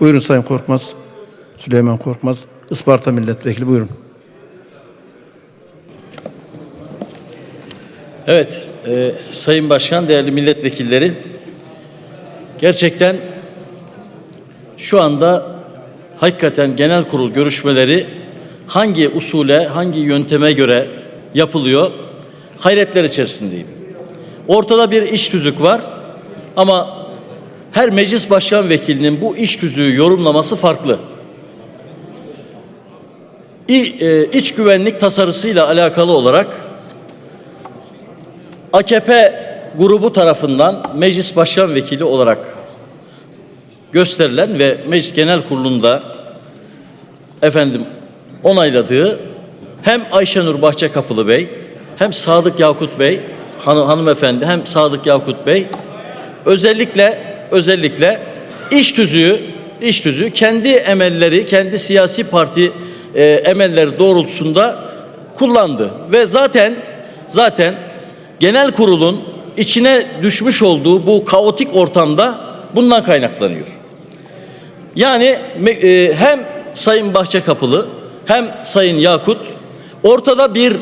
Buyurun Sayın Korkmaz. Süleyman Korkmaz, Isparta Milletvekili buyurun. Evet, e, Sayın Başkan, değerli milletvekilleri, gerçekten şu anda hakikaten genel kurul görüşmeleri hangi usule, hangi yönteme göre yapılıyor, hayretler içerisindeyim. Ortada bir iş tüzük var ama her meclis başkan vekilinin bu iş tüzüğü yorumlaması farklı. E, İç güvenlik tasarısıyla alakalı olarak AKP grubu tarafından meclis başkan vekili olarak gösterilen ve meclis genel kurulunda efendim onayladığı hem Ayşenur Bahçekapılı Bey hem Sadık Yakut Bey hanı, hanımefendi hem Sadık Yakut Bey özellikle özellikle iş tüzüğü iş tüzüğü kendi emelleri kendi siyasi parti e, emelleri doğrultusunda kullandı ve zaten zaten genel kurulun içine düşmüş olduğu bu kaotik ortamda bundan kaynaklanıyor. Yani e, hem Sayın Bahçekapılı hem Sayın Yakut ortada bir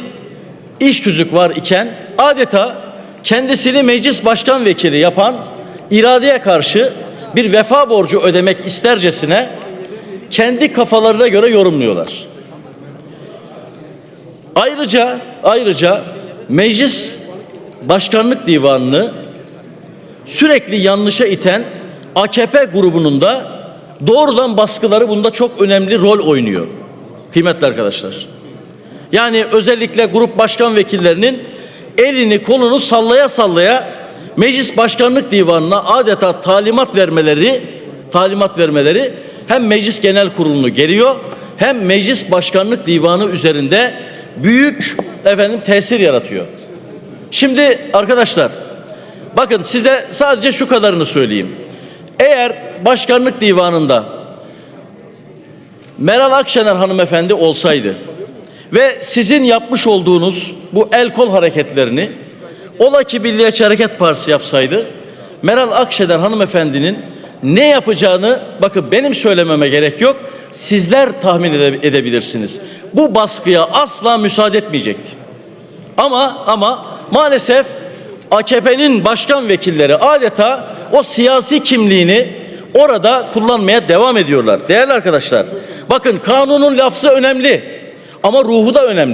iş tüzük var iken adeta kendisini meclis başkan vekili yapan iradeye karşı bir vefa borcu ödemek istercesine kendi kafalarına göre yorumluyorlar. Ayrıca ayrıca meclis başkanlık divanını sürekli yanlışa iten AKP grubunun da doğrudan baskıları bunda çok önemli rol oynuyor. Kıymetli arkadaşlar. Yani özellikle grup başkan vekillerinin elini kolunu sallaya sallaya meclis başkanlık divanına adeta talimat vermeleri talimat vermeleri hem meclis genel kurulunu geriyor hem meclis başkanlık divanı üzerinde büyük efendim tesir yaratıyor. Şimdi arkadaşlar bakın size sadece şu kadarını söyleyeyim. Eğer başkanlık divanında Meral Akşener hanımefendi olsaydı ve sizin yapmış olduğunuz bu el kol hareketlerini ola ki Milliyetçi Hareket Partisi yapsaydı Meral Akşener hanımefendinin ne yapacağını bakın benim söylememe gerek yok. Sizler tahmin ede- edebilirsiniz. Bu baskıya asla müsaade etmeyecekti. Ama ama maalesef AKP'nin başkan vekilleri adeta o siyasi kimliğini orada kullanmaya devam ediyorlar. Değerli arkadaşlar, bakın kanunun lafzı önemli ama ruhu da önemli.